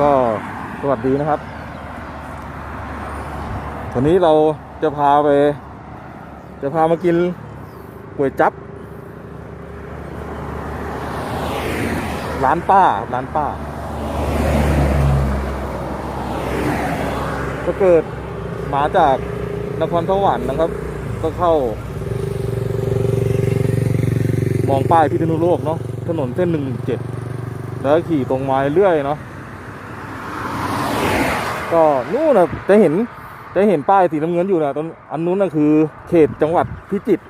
ก็สวัสดีนะครับ วันนี้เราจะพาไป จะพามากินก๋วยจั๊บร้านป้า ร้านป้า ก็เกิดมาจากนครสวรรค์นะครับ ก็เข้า มองป้ายพิษณุโลกเนาะถนนเส้นหนึ่งเจ็ดแล้วขี่ตรงมาเรื่อยเนาะ ก็นู่นนะจะเห็นจะเห็นป้ายสีน้ำเงินอยู่นะตรงอันนู้นน่ะคือ เขตจังหวัดพิจิตร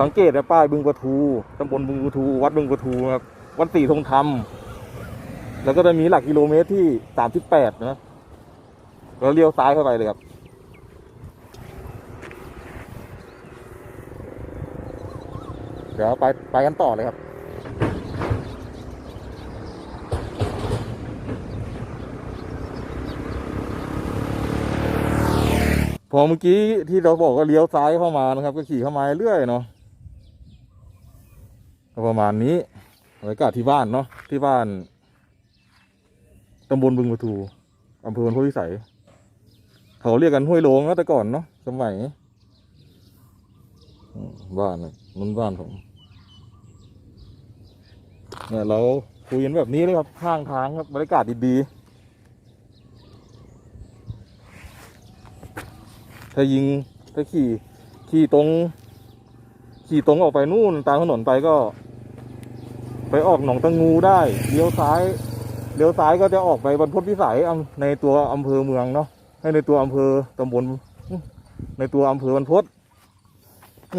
สังเกตนะป้ายบึงประทูตำบลบึงประทู วัดบึงประทูครับวัดศรีทงธรรมแล้วก็จะมีหลักกิโลเมตรที่สามสิบแปดนะแล้วเลี้ยวซ้ายเข้าไปเลยครับเดี๋ยวไปไปกันต่อเลยครับ พอเมื่อกี้ที่เราบอกว่าเลี้ยวซ้ายเข้ามานะครับ ก็ขี่เข้ามาเรื่อยเนาะประมาณนี้บรรยากาศที่บ้านเนาะที่บ้านตำบลบึงประทูอำเภอพนพิสัยเขาเรียกกันห้วยโลงนะแต่ก่อนเนาะสมัยบ้านนะนั่นบ้านผมเนี่ยเราคุยกันแบบนี้เลยครับข้างทางครับบรรยากาศดีๆ ถ้ายิงถ้าขี่ขี่ตรง ขี่ตรงออกไปนู่นตามถนนไปก็ ไปออกหนองตะงูได้เลี้ยวซ้ายเลี้ยวซ้ายก็จะออกไปบรรพตพิสัยในตัวอำเภอเมืองเนาะให้ในตัวอำเภอตำบลในตัวอำเภอบรรพต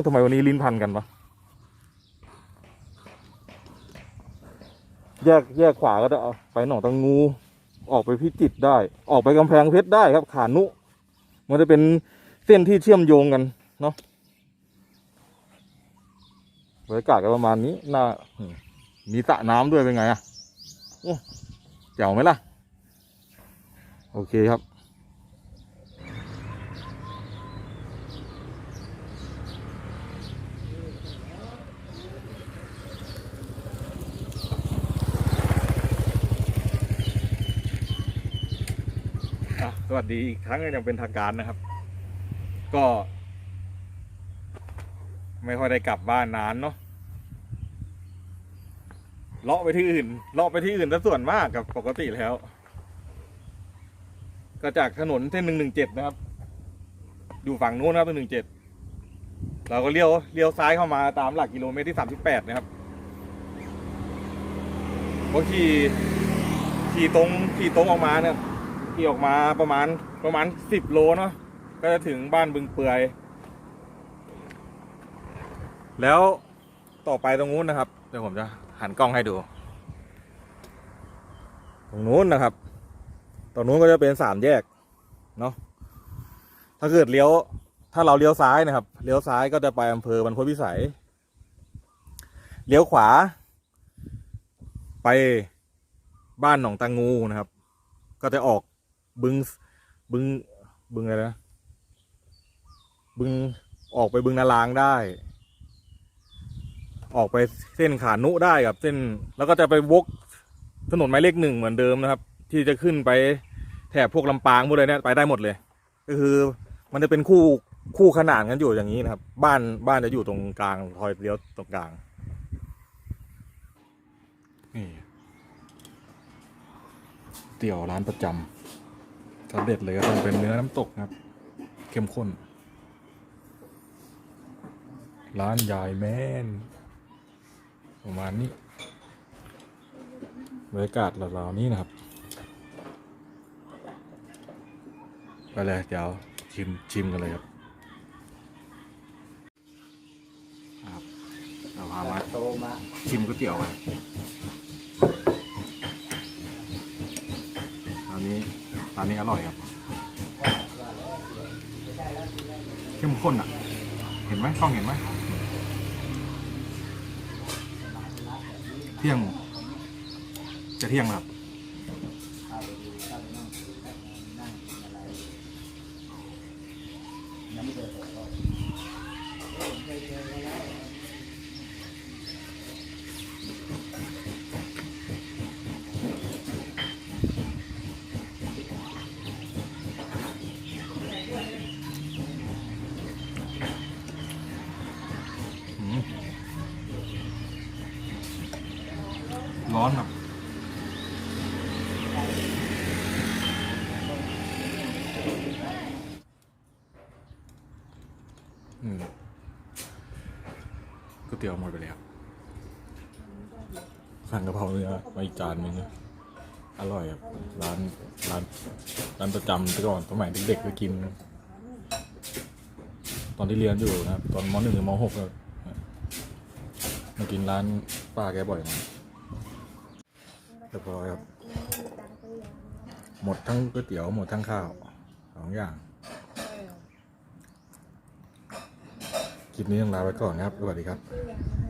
ทำไมวันนี้ลิ้นพันกันวะแยกแยกขวาก็จะไปหนองตะงู ออกไปพิจิตรได้ ออกไปกำแพงเพชรได้ครับขานุ มันจะเป็น ส้นที่เชื่อมโยงกันเนาะบรรยากาศก็ประมาณนี้น่ามีสระน้ำด้วยเป็นไงอะโอ้แจ๋วไหมล่ะ โอเคครับ สวัสดีอีกครั้งยังเป็นทางการนะครับ ก็ ไม่ค่อยได้กลับบ้านนานเนาะเลาะไปที่อื่นเลาะไปที่อื่นซะส่วนมากกับปกติแล้ว ก็จากถนนเส้นหนึ่งหนึ่งเจ็ดนะครับ อยู่ฝั่งนู้นนะครับหนึ่งเจ็ดเราก็เลี้ยวเลี้ยวซ้ายเข้ามาตามหลักกิโลเมตรที่สามสิบแปดนะครับก็ขี่ขี่ตรงขี่ตรงออกมาเนี่ยขี่ออกมาประมาณประมาณสิบโลเนาะ ก็จะถึงบ้านบึงเปือย แล้วต่อไปตรงนู้นนะครับ เดี๋ยวผมจะหันกล้องให้ดู ตรงนู้นนะครับ ตรงนู้นก็จะเป็นสามแยกเนาะ ถ้าเกิดเลี้ยว ถ้าเราเลี้ยวซ้ายนะครับ เลี้ยวซ้ายก็จะไปอำเภอบรรพตพิสัย เลี้ยวขวา ไปบ้านหนองตางูนะครับ ก็จะออกบึงบึงบึงอะไรนะ บึงออกไปบึงนาลางได้ ออกไปเส้นขานุได้กับเส้นแล้วก็จะไปวกถนนหมายเลขหนึ่งเหมือนเดิมนะครับ ที่จะขึ้นไปแถบพวกลำปางพวกอะไรเนี่ยไปได้หมดเลย ก็คือมันจะเป็นคู่คู่ขนานกันอยู่อย่างนี้นะครับ บ้านบ้านจะอยู่ตรงกลางคอยเลี้ยวตรงกลางนี่เตี๋ยวร้านประจำถ้าเด็ดเลยก็ต้องเป็นเนื้อน้ำตกครับ เข้มข้น ร้านยายแม่นประมาณนี้บรรยากาศราวๆนี้นะครับไปเลยเดี๋ยวชิมชิมกันเลยครับครับเราพามาชิมก๋วยเตี๋ยวกันร้านนี้ร้านนี้อร่อยครับเข้มข้นอะ เห็นไหมกล้องเห็นไหม เที่ยง จะเที่ยงแล้วครับ ร้อนครับอืมก๋วยเตี๋ยวหมดไปแล้วสั่งกะเพราเนื้อมาอีกจานหนึงอร่อยครับร้านร้านร้านประจำแต่ก่อนสมัยเด็กๆไปกิน ตอนที่เรียนอยู่นะครับ ตอนมหนึ่งถึงมหกก็มากินร้านป้าแกบ่อยมาก เรียบร้อยครับ หมดทั้งก๋วยเตี๋ยวหมดทั้งข้าวสองอย่าง คลิปนี้ต้องลาไปก่อนครับ สวัสดีครับ Yeah.